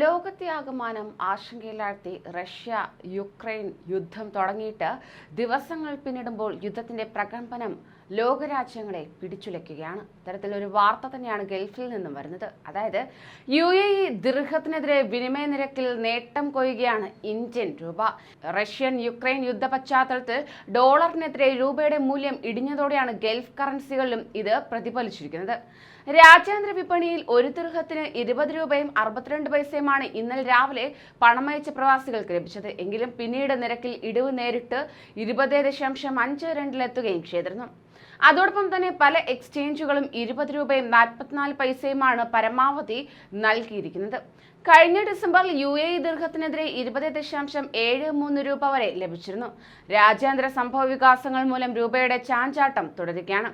ലോകത്തെ ആകമാനം ആശങ്കയിലാഴ്ത്തി Russia Ukraine യുദ്ധം തുടങ്ങിയിട്ട് ദിവസങ്ങൾ പിന്നിടുമ്പോൾ യുദ്ധത്തിന്റെ പ്രകമ്പനം ലോകരാജ്യങ്ങളെ പിടിച്ചുലയ്ക്കുകയാണ്. ഇത്തരത്തിലൊരു വാർത്ത തന്നെയാണ് ഗൾഫിൽ നിന്നും വരുന്നത്. അതായത് യു എ ഇ ദീർഘത്തിനെതിരെ വിനിമയ നിരക്കിൽ നേട്ടം കൊയ്യുകയാണ് ഇന്ത്യൻ രൂപ. റഷ്യൻ യുക്രൈൻ യുദ്ധ പശ്ചാത്തലത്തിൽ ഡോളറിനെതിരെ രൂപയുടെ മൂല്യം ഇടിഞ്ഞതോടെയാണ് ഗൾഫ് കറൻസികളിലും ഇത് പ്രതിഫലിച്ചിരിക്കുന്നത്. രാജ്യാന്തര വിപണിയിൽ ഒരു ദീർഘത്തിന് ഇരുപത് രൂപയും അറുപത്തിരണ്ട് പൈസയുമാണ് ഇന്നലെ രാവിലെ പണമയച്ച പ്രവാസികൾക്ക് ലഭിച്ചത്. എങ്കിലും പിന്നീട് നിരക്കിൽ ഇടിവ് നേരിട്ട് ഇരുപത് ദശാംശം അഞ്ച് രണ്ടിലെത്തുകയും ചെയ്തിരുന്നു. അതോടൊപ്പം തന്നെ പല എക്സ്ചേഞ്ചുകളും ഇരുപത് രൂപയും നാൽപ്പത്തിനാല് പൈസയുമാണ് പരമാവധി നൽകിയിരിക്കുന്നത്. കഴിഞ്ഞ ഡിസംബറിൽ യു എ ദീർഘത്തിനെതിരെ ഇരുപത് ദശാംശം ഏഴ് മൂന്ന് രൂപ വരെ ലഭിച്ചിരുന്നു. രാജ്യാന്തര സംഭവ വികാസങ്ങൾ മൂലം രൂപയുടെ ചാഞ്ചാട്ടം തുടരുകയാണ്.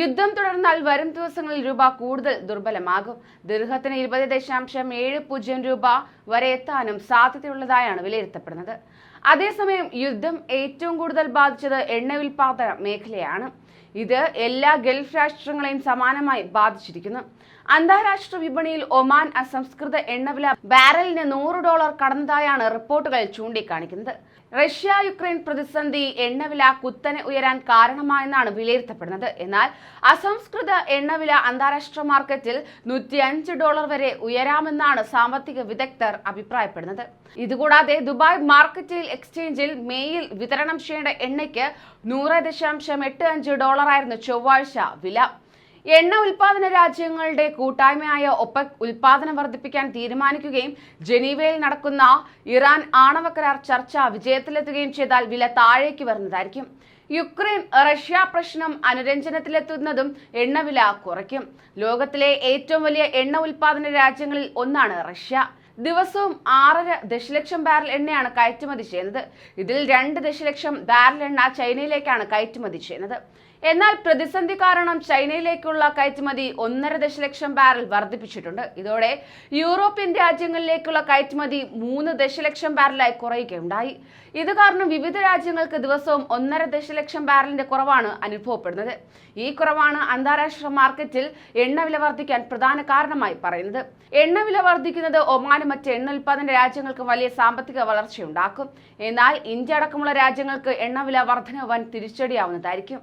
യുദ്ധം തുടർന്നാൽ വരും ദിവസങ്ങളിൽ രൂപ കൂടുതൽ ദുർബലമാകും. ദീർഘത്തിന് ഇരുപത് ദശാംശം ഏഴ് പൂജ്യം രൂപ വരെ എത്താനും സാധ്യതയുള്ളതായാണ് വിലയിരുത്തപ്പെടുന്നത്. അതേസമയം യുദ്ധം ഏറ്റവും കൂടുതൽ ബാധിച്ചത് എണ്ണ ഉൽപാദന മേഖലയാണ്. ഇത് എല്ലാ ഗൾഫ് രാഷ്ട്രങ്ങളെയും സമാനമായി ബാധിച്ചിരിക്കുന്നു. അന്താരാഷ്ട്ര വിപണിയിൽ ഒമാൻ അസംസ്കൃത എണ്ണവില ബാരലിന് നൂറ് ഡോളർ കടന്നതായാണ് റിപ്പോർട്ടുകൾ ചൂണ്ടിക്കാണിക്കുന്നത്. റഷ്യ യുക്രൈൻ പ്രതിസന്ധി എണ്ണവില കുത്തനെ ഉയരാൻ കാരണമായെന്നാണ് വിലയിരുത്തപ്പെടുന്നത്. എന്നാൽ അസംസ്കൃത എണ്ണവില അന്താരാഷ്ട്ര മാർക്കറ്റിൽ നൂറ്റി അഞ്ച് ഡോളർ വരെ ഉയരാമെന്നാണ് സാമ്പത്തിക വിദഗ്ധർ അഭിപ്രായപ്പെടുന്നത്. ഇതുകൂടാതെ ദുബായ് മാർക്കറ്റിൽ എക്സ്ചേഞ്ചിൽ മേയിൽ വിതരണം ചെയ്യേണ്ട എണ്ണയ്ക്ക് നൂറ് ദശാംശം എട്ട് അഞ്ച് ഡോളറായിരുന്നു ചൊവ്വാഴ്ച വില. എണ്ണ ഉൽപാദന രാജ്യങ്ങളുടെ കൂട്ടായ്മയായ ഒപ്പക് ഉൽപാദനം വർദ്ധിപ്പിക്കാൻ തീരുമാനിക്കുകയും ജനീവയിൽ നടക്കുന്ന ഇറാൻ ആണവ കരാർ ചർച്ച വിജയത്തിലെത്തുകയും ചെയ്താൽ വില താഴേക്ക് വരുന്നതായിരിക്കും. യുക്രൈൻ റഷ്യ പ്രശ്നം അനുരഞ്ജനത്തിലെത്തുന്നതും എണ്ണവില കുറയ്ക്കും. ലോകത്തിലെ ഏറ്റവും വലിയ എണ്ണ ഉൽപാദന രാജ്യങ്ങളിൽ ഒന്നാണ് റഷ്യ. ദിവസവും ആറര ദശലക്ഷം ബാരൽ എണ്ണയാണ് കയറ്റുമതി ചെയ്യുന്നത്. ഇതിൽ രണ്ട് ദശലക്ഷം ബാരൽ എണ്ണ ചൈനയിലേക്കാണ് കയറ്റുമതി ചെയ്യുന്നത്. എന്നാൽ പ്രതിസന്ധി കാരണം ചൈനയിലേക്കുള്ള കയറ്റുമതി ഒന്നര ദശലക്ഷം ബാരൽ വർദ്ധിപ്പിച്ചിട്ടുണ്ട്. ഇതോടെ യൂറോപ്യൻ രാജ്യങ്ങളിലേക്കുള്ള കയറ്റുമതി മൂന്ന് ദശലക്ഷം ബാരലായി കുറയുകയുണ്ടായി. ഇത് കാരണം വിവിധ രാജ്യങ്ങൾക്ക് ദിവസവും ഒന്നര ദശലക്ഷം ബാരലിന്റെ കുറവാണ് അനുഭവപ്പെടുന്നത്. ഈ കുറവാണ് അന്താരാഷ്ട്ര മാർക്കറ്റിൽ എണ്ണവില വർദ്ധിക്കാൻ പ്രധാന കാരണമായി പറയുന്നത്. എണ്ണവില വർദ്ധിക്കുന്നത് ഒമാനും മറ്റ് എണ്ണ ഉൽപ്പാദന രാജ്യങ്ങൾക്ക് വലിയ സാമ്പത്തിക വളർച്ചയുണ്ടാക്കും. എന്നാൽ ഇന്ത്യ അടക്കമുള്ള രാജ്യങ്ങൾക്ക് എണ്ണവില വർധന വൻ തിരിച്ചടിയാവുന്നതായിരിക്കും.